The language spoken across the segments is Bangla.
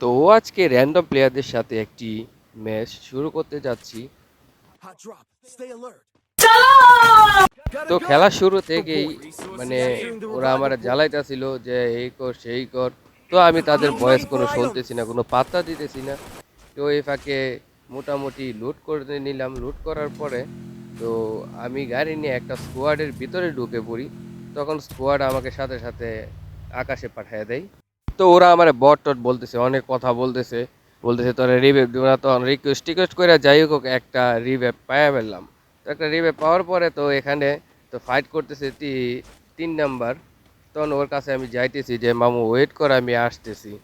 তো ও আজকে র্যান্ডম প্লেয়ারদের সাথে একটি ম্যাচ শুরু করতে যাচ্ছি. তো খেলা শুরু থেকেই মানে ওরা আমার জ্বালাইতেছিল যে এই কর সেই কর। তো আমি তাদের বয়স কোনো শুনতেছি না কোনো পাত্তা দিতেছি না। তো এই ফাঁকে মোটামুটি লুট করে নিলাম। লুট করার পরে তো আমি গাড়ি নিয়ে একটা স্কোয়াডের ভিতরে ঢুকে পড়ি। তখন স্কোয়াড আমাকে সাথে সাথে আকাশে পাঠিয়ে দেয়। তো ওরা আমার বট টট বলতেছে, অনেক কথা বলতেছে বলতেছে, তোরা রিভেপ দিব না তখন রিকোয়েস্ট টিকোয়েস্ট করে যাই হোক, একটা রিভেপ পাইয়া ফেললাম। তো একটা রিভেপ পাওয়ার পরে তো এখানে তো ফাইট করতেছে তি- তিন নাম্বার। তখন ওর কাছে আমি যাইতেছি যে, মামু ওয়েট করে, আমি আসতেছি।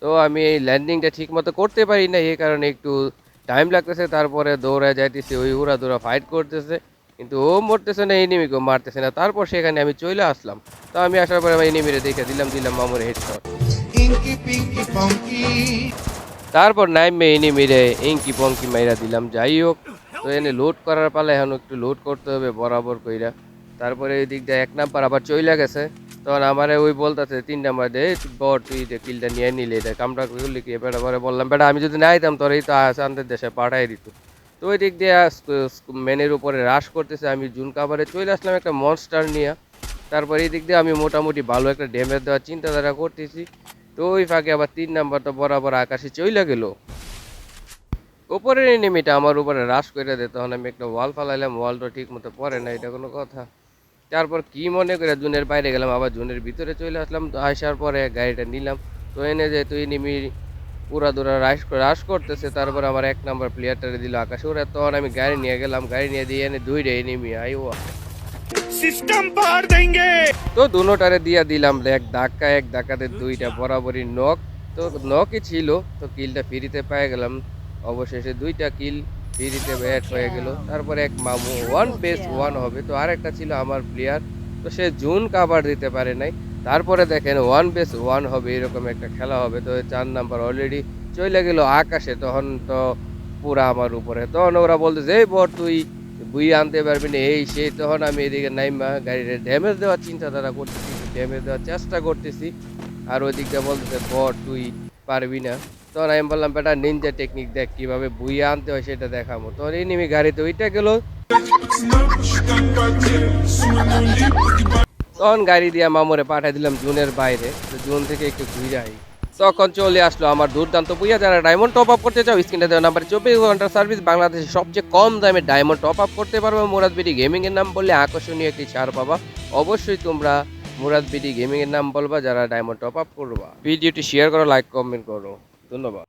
তো আমি এই ল্যান্ডিংটা ঠিক মতো করতে পারি না এই কারণে একটু টাইম লাগতেছে। তারপরে দৌড়ায় যাইতেছি, ওই উড়া দৌড়া ফাইট করতেছে। কিন্তু ও মরতেছে না এনিমিকেও মারতেছে না। তারপর সেখানে আমি চলে আসলাম। তো আমি আসার পরে আমি এনিমিরে দেখে দিলাম দিলাম, মামুর হেডশট Inky, Pinky, Funky. তারপর নাইমে এনিমিরে ইঙ্কি পঙ্কি মাইরা দিলাম। যাই হোক তো এনে লোড করার পালা এখন একটু লোড করতে হবে বরাবর কইরা। তারপরে এই দিক এক নাম্বার আবার চইলা গেছে। তখন আমারে ওই বলতেছে, তিন নাম্বার দে, বর, তুই কিলটা নিয়ে নিলে, এটা কামটা করলি কি? বেটা পরে বললাম, বেটা, আমি যদি না আইতাম, তোর এই তো আসানদের দেশে পাঠাই দিত। তো ওই দিক দিয়ে মেনের উপরে রাশ করতেছে। আমি জুন কাভারে চলে আসলাম একটা মনস্টার নিয়ে। তারপর এই দিক দিয়ে আমি মোটামুটি ভালো একটা ড্যামেজ দেওয়ার চিন্তাধারা করতেছি। তো ওই ফাঁকে আবার তিন নাম্বার তো বরাবর আকাশে চইলা গেল। উপরের এনিমিটা আমার উপরে রাশ করে দে, তখন আমি একটা ওয়াল ফালাইলাম ওয়ালটা ঠিক মতো পরে না, এটা কোনো কথা। তারপর কি মনে করে জুনের বাইরে গেলাম, আবার জুনের ভিতরে চলে আসলাম, তো আসার পরে গাড়িটা নিলাম। তো এনে যে তুই এনিমি পুরা দূরা রাশ রাশ করতেছে, তারপর আমার এক নাম্বার প্লেয়ারটারে দিল আকাশে ওরা তখন আমি গাড়ি নিয়ে গেলাম, গাড়ি নিয়ে দিয়ে এনে দুইটা এনিমি আই ও System पार देंगे তো দুনোটারে দিয়া দিলাম এক ধাক্কা এক ধাক্কাতে দুইটা বরাবরই নক তো নকই ছিল তো কিলটা ফ্রিতে পেয়ে গেলাম অবশেষে দুইটা কিল ফ্রিতে ব্যাট হয়ে গেল তারপরে এক মামু ওয়ান বেস ওয়ান হবে তো আরেকটা ছিল আমার প্লেয়ার তো সে জুন কাভার দিতে পারে নাই তারপরে দেখেন ওয়ান বেস ওয়ান হবে এরকম একটা খেলা হবে তো চার নাম্বার অলরেডি চলে গেল আকাশে তখন তো পুরা আমার উপরে তখন ওরা বলতেছে এই বর তুই বুই আনতে পারবি না, এই সেই, তখন আমি এদিকে নাইমা গাড়িতে ড্যামেজ দেওয়ার চিন্তাধারা করতেছি ড্যামেজ দেওয়ার চেষ্টা করতেছি, আর ওই দিকটা বলতেছে, বর, তুই পারবি না। তখন আমি বললাম, বেটা নিনজা টেকনিক দেখ, কীভাবে বুইয়া আনতে হয় সেটা দেখাবো। তখন এই নিমি গাড়িতে ওইটা গেল। তখন গাড়ি দিয়ে মামরে পাঠিয়ে দিলাম জুনের বাইরে, তো জুন থেকে একটু ঘুরে আই। তখন চলে আসলো আমার দুর্দান্ত বুঝা যারা ডায়মন্ড টপ আপ করতে চাও স্ক্রিনে দেওয়া নাম্বার চব্বিশ ঘণ্টা সার্ভিস বাংলাদেশের সবচেয়ে কম দামে ডায়মন্ড টপ আপ করতে পারবে মুরাদ বিডি গেমিং এর নাম বললে আকর্ষণীয় একটি ছাড় পাবা। অবশ্যই তোমরা মুরাদ বিডি গেমিং এর নাম বলবা, যারা ডায়মন্ড টপ আপ করবা। ভিডিওটি শেয়ার করো লাইক কমেন্ট করো। ধন্যবাদ।